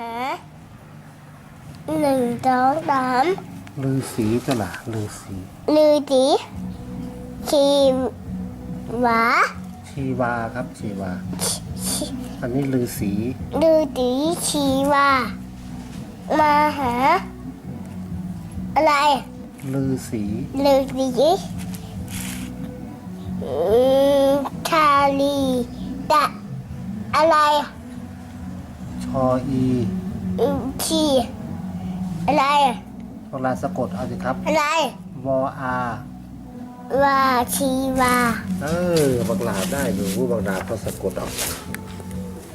หาหนึ่งสองสามลือสีจ้ะล่ะลือสีลือจีชีหวาชีวาครับชีวา อันนี้ลือสีลือจีชีวามาหา อะไร ลือสีลือจีอืมชาลีดะอะไรช ออีอืมชีอะไรเวลาสะกดเอาสิครับ อะไรวออาวาชีวา เออบักหลาได้ดูว่าบักหลาเขาสะกดเอา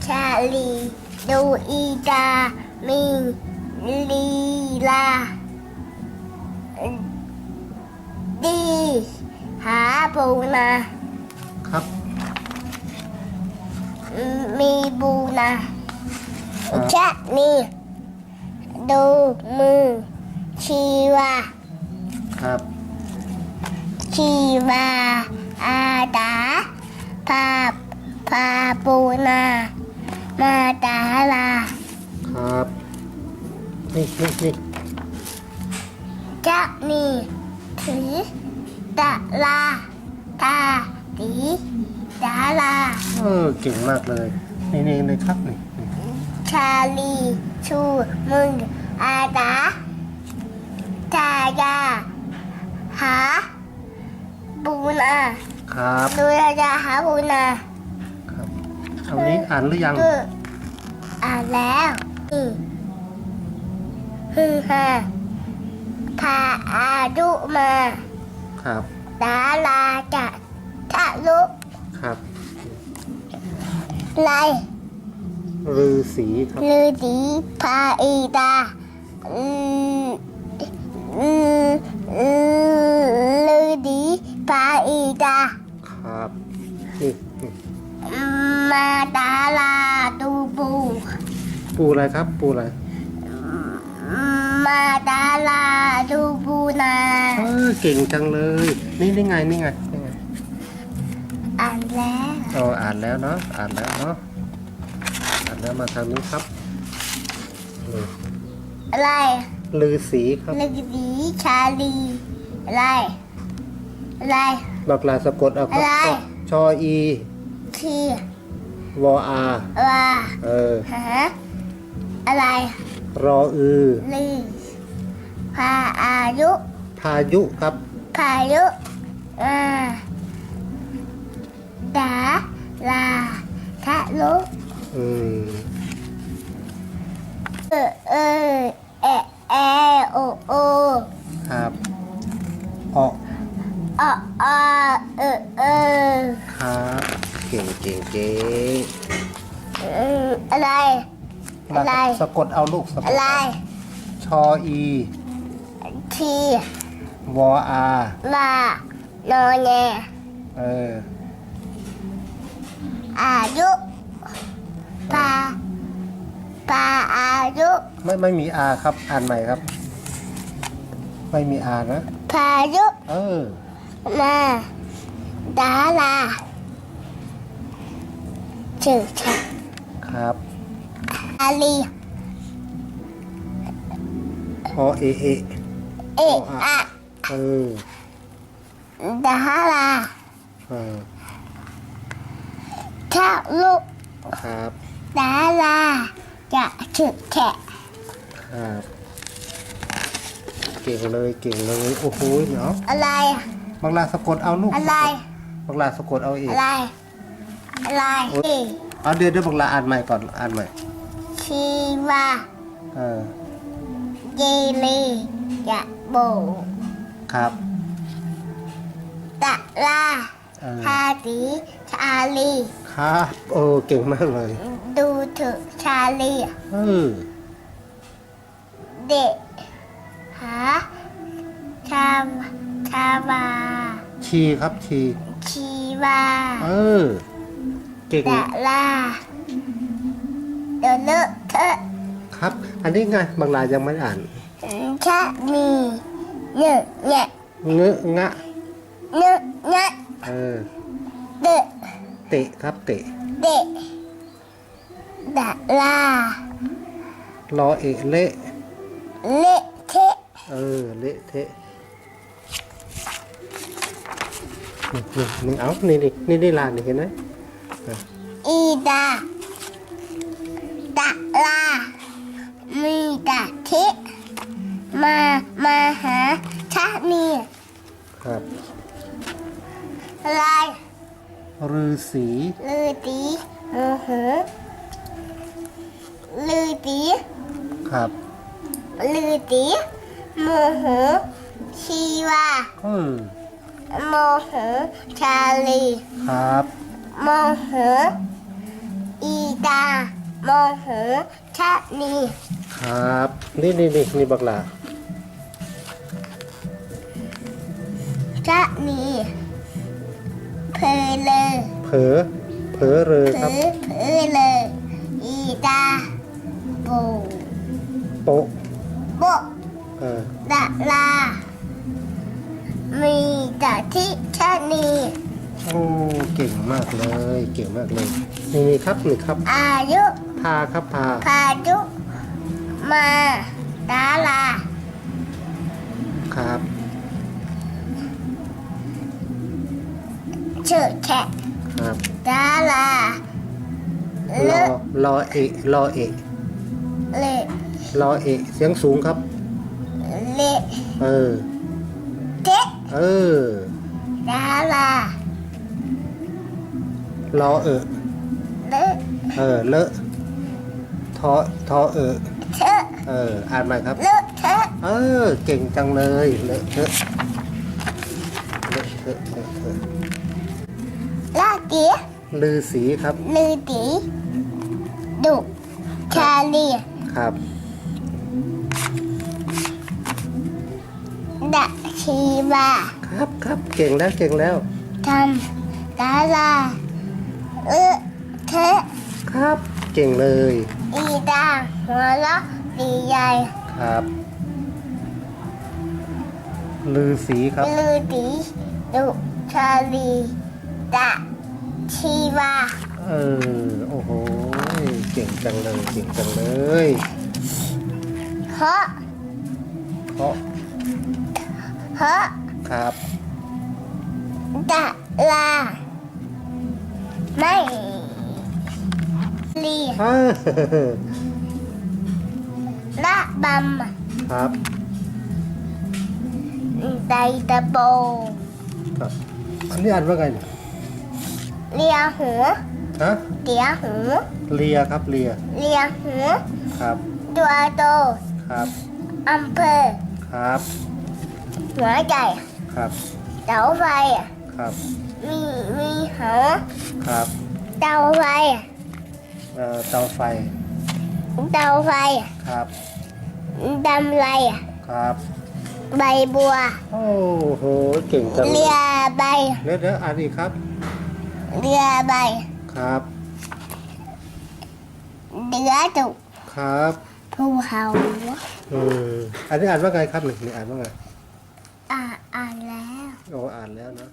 ชาลีดูอีกามีลีลาดีหาปูนาครับ มีบูนาครับ ชะนีดูมือ ชีวาครับ ชีวาอาดาพาพาปูนา มาดาลาครับนี่นี่นี่จะมีถือตะลาตาตีดาลา เออเก่งมากเลย นี่นี่นี่ครับนี่นี่ ชาลีชูมึงอาดาจายาหาบูนาครับดูยาหาบูนาครับเอานี้อ่านหรือยังคืออ่านแล้วนี่ฮือฮาพาอายุมา ครับดาลาจะทะลุครับไล ลือสีครับลือดีพาอีดาอืมอืมอืมลือดีพาอีดาครับนี่นี่มาดาลาดูบูปูอะไรครับ ปูอะไรมาดาลาดูบูนาเออเก่งจังเลย นี่นี่ไงนี่ไงนี่ไง อ่านแล้วอ๋ออ่านแล้วเนาะอ่านแล้วเนาะอ่า นแล้วมาทางนี้ครับนี่อะไรลือสีครับ ลือดีชาลี อะไร อะไรบักลาสะกดเอาครับอะไร ชออีทีวออาว่าเออฮะอะไรรออือ ลีพาอายุพายุครับพายุอ่าดาลาทะลุ อืมเออเออเอเอโอโอครับออกอออเออเออครับเก่งเก่งเก่งอืมอะไร อะไร สะกดเอาลูกสะกอะไร ชออีทีวออาลานอแงเอออายุ พาพาอายุไม่ไม่มีอาครับ อ่านใหม่ครับ ไม่มีอานะ พายุเออ มาดาลาชื่อฉันครับ อาลีอเอเอ เอะอะเออดาลาเออทะลุครับ ดาลาจะชื่อแขะครับเก่งเลยเก่งเลยโอ้โหเนาะอะไร บังลาสะกดเอาลูกอะไร บังลาสะกดเอาเองอะไร อะไรเอาเดี๋ยวเดี๋ยวบังลาอ่านใหม่ก่อนอ่านใหม่ชีวาเออเยลีจะโบครับตะลาเออ ทาตีชาลี ครับโอ้เก่งมากเลย ดูถึกชาลีเออเด็กหาชามชาวาชีครับชีชีวาเออเก่งตะลาเดี๋ยวเลอะเทอะครับ อันนี้ไงบางรายยังไม่ได้อ่านชะมีเนื้อแงะเงอะงะเนื้อแงะเออเดะ เตะครับเตะเด็กดะลารอเอะเละเละเทะเออเละเทะนี่นี่นี่เอานี่นี่นี่นี่ลานนี่เห็นไหมอีดาดาลามีดาเทะมามาหาชะนีครับ ลาย ฤาษีลือตีโมโหลือตีครับลือตีโมโหชีวาอืมโมโหชาลีครับโมโหอีดาโมโหชะนีครับ นี่นี่นี่นี่บักหลาชะนี เพลเลอเผลอเผลอเรอเพครับลเพลเลออีดาโบโปะโบเออดาลา มีดาที่ชะนีโอ้เก่งมากเลย เก่งมากเลยนี่นี่ครับนี่ครับ อายุพาครับพา พายุมาดาลา ครับ ชื่อแขกครับดาลารเลออะรอเอะรอเอะเละรอเอะเสียงสูงครับ เละเออเจ๊เออดาลารอเอะเลอะเออเลอะทอทอเอะเทอะเออ อ่านใหม่ครับ เลอะเทอะเออ เก่งจังเลยเลอะเทอะเลอะเทอะเลอะเทอะลา เตียลือสีครับ ลือตีดุชาลีครับ ดะชีวาครับครับเก่งแล้วเก่งแล้ว ทำดาลาเลอะเทอะครับ เก่งเลยอีดาหัวเราะดีใหญ่ครับ ลือสีครับ ลือตีดุชาลีดะ ชีวาเออ โอ้โห เก่งจังเลย เก่งจังเลยเพราะเพราะเพราะครับดะลาไม่ลีอ่าละบครับำไดตะโบครับอันนี้อ่านว่าไงเนี่ย เลียหัวฮะเตียหูเลียครับเลียเลียหูครับตัวโตครับอำเภอครับหัวใจครับเตาไฟครับมีมีหอครับเตาไฟเอ่อเตาไฟเตาไฟครับดำไรครับใบบัว โอ้โห เก่งจังเลเรืยอใบ เดี๋ยวเดี๋ยวอ่านอีกครับ เรือใบครับเดือดุครับภูเขาอืมอันนี้อ่านว่าไงครับหนึ่งนี่อ่านว่าไงอ่าอ่านแล้วโอ้อ่านแล้วนะ